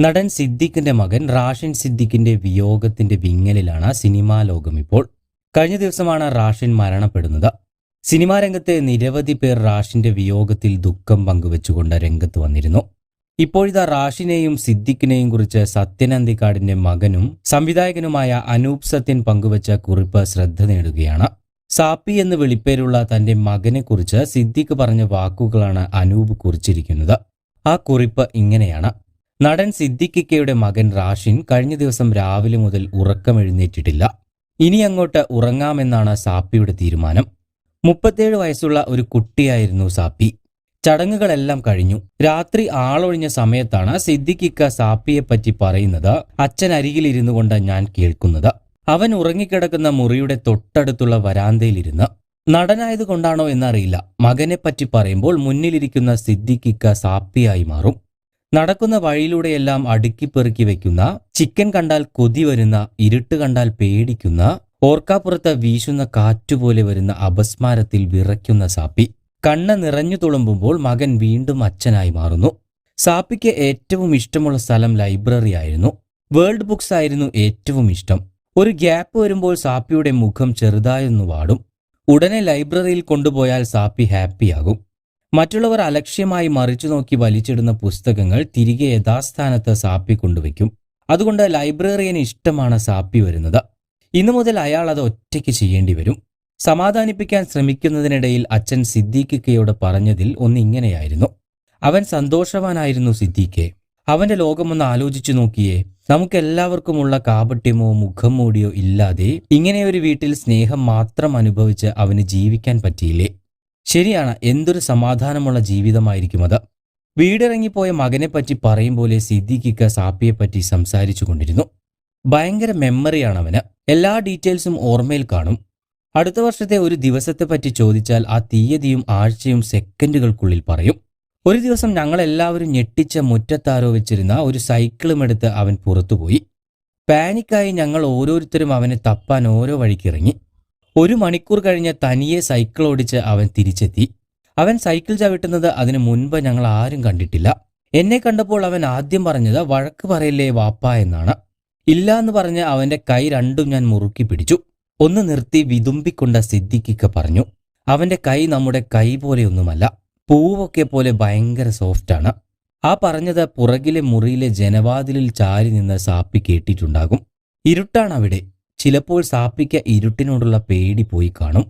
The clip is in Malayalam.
നടൻ സിദ്ദിഖിന്റെ മകൻ റാഷിൻ സിദ്ദിഖിന്റെ വിയോഗത്തിന്റെ വിങ്ങലിലാണ് സിനിമാ ലോകം ഇപ്പോൾ. കഴിഞ്ഞ ദിവസമാണ് റാഷിൻ മരണപ്പെടുന്നത്. സിനിമാ രംഗത്തെ നിരവധി പേർ റാഷിന്റെ വിയോഗത്തിൽ ദുഃഖം പങ്കുവെച്ചുകൊണ്ട് രംഗത്ത് വന്നിരുന്നു. ഇപ്പോഴിതാ റാഷിനെയും സിദ്ദിഖിനെയും കുറിച്ച് സത്യനന്ദിക്കാടിന്റെ മകനും സംവിധായകനുമായ അനൂപ് സത്യൻ പങ്കുവച്ച കുറിപ്പ് ശ്രദ്ധ നേടുകയാണ്. സാപ്പി എന്ന് വിളിപ്പേരുള്ള തന്റെ മകനെക്കുറിച്ച് സിദ്ദിഖ് പറഞ്ഞ വാക്കുകളാണ് അനൂപ് കുറിച്ചിരിക്കുന്നത്. ആ കുറിപ്പ് ഇങ്ങനെയാണ്. നടൻ സിദ്ദിഖിക്കയുടെ മകൻ റാഷിൻ കഴിഞ്ഞ ദിവസം രാവിലെ മുതൽ ഉറക്കം എഴുന്നേറ്റിട്ടില്ല ഇനി അങ്ങോട്ട് ഉറങ്ങാമെന്നാണ് സാപ്പിയുടെ തീരുമാനം. മുപ്പത്തേഴ് വയസ്സുള്ള ഒരു കുട്ടിയായിരുന്നു സാപ്പി. ചടങ്ങുകളെല്ലാം കഴിഞ്ഞു. രാത്രി ആളൊഴിഞ്ഞ സമയത്താണ് സിദ്ദിഖിക്ക സാപ്പിയെപ്പറ്റി പറയുന്നത് അച്ഛൻ അരികിലിരുന്നു കൊണ്ട് ഞാൻ കേൾക്കുന്നത്. അവൻ ഉറങ്ങിക്കിടക്കുന്ന മുറിയുടെ തൊട്ടടുത്തുള്ള വരാന്തയിലിരുന്ന് നടനായതുകൊണ്ടാണോ എന്നറിയില്ല. മകനെപ്പറ്റി പറയുമ്പോൾ മുന്നിലിരിക്കുന്ന സിദ്ദിഖിക്ക സാപ്പിയായി മാറും. നടക്കുന്ന വഴിയിലൂടെയെല്ലാം അടുക്കിപ്പെറുക്കി വെക്കുന്ന ചിക്കൻ കണ്ടാൽ കൊതി വരുന്ന ഇരുട്ട് കണ്ടാൽ പേടിക്കുന്ന ഓർക്കാപ്പുറത്ത് വീശുന്ന കാറ്റുപോലെ വരുന്ന അപസ്മാരത്തിൽ വിറയ്ക്കുന്ന സാപ്പി. കണ്ണ് നിറഞ്ഞു തുളുമ്പുമ്പോൾ മകൻ വീണ്ടും അച്ഛനായി മാറുന്നു. സാപ്പിക്ക് ഏറ്റവും ഇഷ്ടമുള്ള സ്ഥലം ലൈബ്രറി ആയിരുന്നു. വേൾഡ് ബുക്സ് ആയിരുന്നു ഏറ്റവും ഇഷ്ടം. ഒരു ഗ്യാപ്പ് വരുമ്പോൾ സാപ്പിയുടെ മുഖം ചെറുതായൊന്നു വാടും. ഉടനെ ലൈബ്രറിയിൽ കൊണ്ടുപോയാൽ സാപ്പി ഹാപ്പിയാകും. മറ്റുള്ളവർ അലക്ഷ്യമായി മറിച്ചു നോക്കി വലിച്ചിടുന്ന പുസ്തകങ്ങൾ തിരികെ യഥാസ്ഥാനത്ത് സാപ്പി കൊണ്ടുവയ്ക്കും. അതുകൊണ്ട് ലൈബ്രറിയന് ഇഷ്ടമാണ് സാപ്പി വരുന്നത്. ഇന്നു മുതൽ അയാൾ അത് ഒറ്റയ്ക്ക് ചെയ്യേണ്ടി വരും. സമാധാനിപ്പിക്കാൻ ശ്രമിക്കുന്നതിനിടയിൽ അച്ഛൻ സിദ്ദീഖിക്കയോട് പറഞ്ഞതിൽ ഒന്നിങ്ങനെയായിരുന്നു അവൻ സന്തോഷവാനായിരുന്നു സിദ്ദീഖെ. അവന്റെ ലോകമൊന്ന് ആലോചിച്ചു നോക്കിയേ. നമുക്കെല്ലാവർക്കുമുള്ള കാപട്യമോ മുഖം മൂടിയോ ഇല്ലാതെ ഇങ്ങനെയൊരു വീട്ടിൽ സ്നേഹം മാത്രം അനുഭവിച്ച് അവന് ജീവിക്കാൻ പറ്റിയില്ലേ? ശരിയാണ് എന്തൊരു സമാധാനമുള്ള ജീവിതമായിരിക്കും അത് വീടിറങ്ങിപ്പോയ മകനെപ്പറ്റി പറയും പോലെ സിദ്ദിഖിക്ക സാപ്പിയെപ്പറ്റി സംസാരിച്ചു കൊണ്ടിരുന്നു. ഭയങ്കര മെമ്മറിയാണ് അവന് എല്ലാ ഡീറ്റെയിൽസും ഓർമ്മയിൽ കാണും. അടുത്ത വർഷത്തെ ഒരു ദിവസത്തെപ്പറ്റി ചോദിച്ചാൽ ആ തീയതിയും ആഴ്ചയും സെക്കൻഡുകൾക്കുള്ളിൽ പറയും. ഒരു ദിവസം ഞങ്ങളെല്ലാവരും ഞെട്ടിച്ച മുറ്റത്താരോ വെച്ചിരുന്ന ഒരു സൈക്കിളും എടുത്ത് അവൻ പുറത്തുപോയി. പാനിക്കായി ഞങ്ങൾ ഓരോരുത്തരും അവനെ തപ്പാൻ ഓരോ വഴിക്കിറങ്ങി. ഒരു മണിക്കൂർ കഴിഞ്ഞ് തനിയെ സൈക്കിൾ ഓടിച്ച് അവൻ തിരിച്ചെത്തി. അവൻ സൈക്കിൾ ചവിട്ടുന്നത് അതിനു മുൻപ് ഞങ്ങൾ ആരും കണ്ടിട്ടില്ല. എന്നെ കണ്ടപ്പോൾ അവൻ ആദ്യം പറഞ്ഞത് വഴക്ക് പറയില്ലേ വാപ്പ എന്നാണ്. ഇല്ല എന്ന് പറഞ്ഞ് അവന്റെ കൈ രണ്ടും ഞാൻ മുറുക്കി പിടിച്ചു. ഒന്ന് നിർത്തി വിതുമ്പിക്കൊണ്ട സിദ്ധിക്കൊക്കെ പറഞ്ഞു. അവന്റെ കൈ നമ്മുടെ കൈ പോലെയൊന്നുമല്ല പൂവൊക്കെ പോലെ ഭയങ്കര സോഫ്റ്റാണ് ആ പറഞ്ഞത് പുറകിലെ മുറിയിലെ ജനവാതിലിൽ ചാരി നിന്ന് സാപ്പി കേട്ടിട്ടുണ്ടാകും. ഇരുട്ടാണ് അവിടെ. ചിലപ്പോൾ സാപ്പിക്ക് ഇരുട്ടിനോടുള്ള പേടി പോയി കാണും.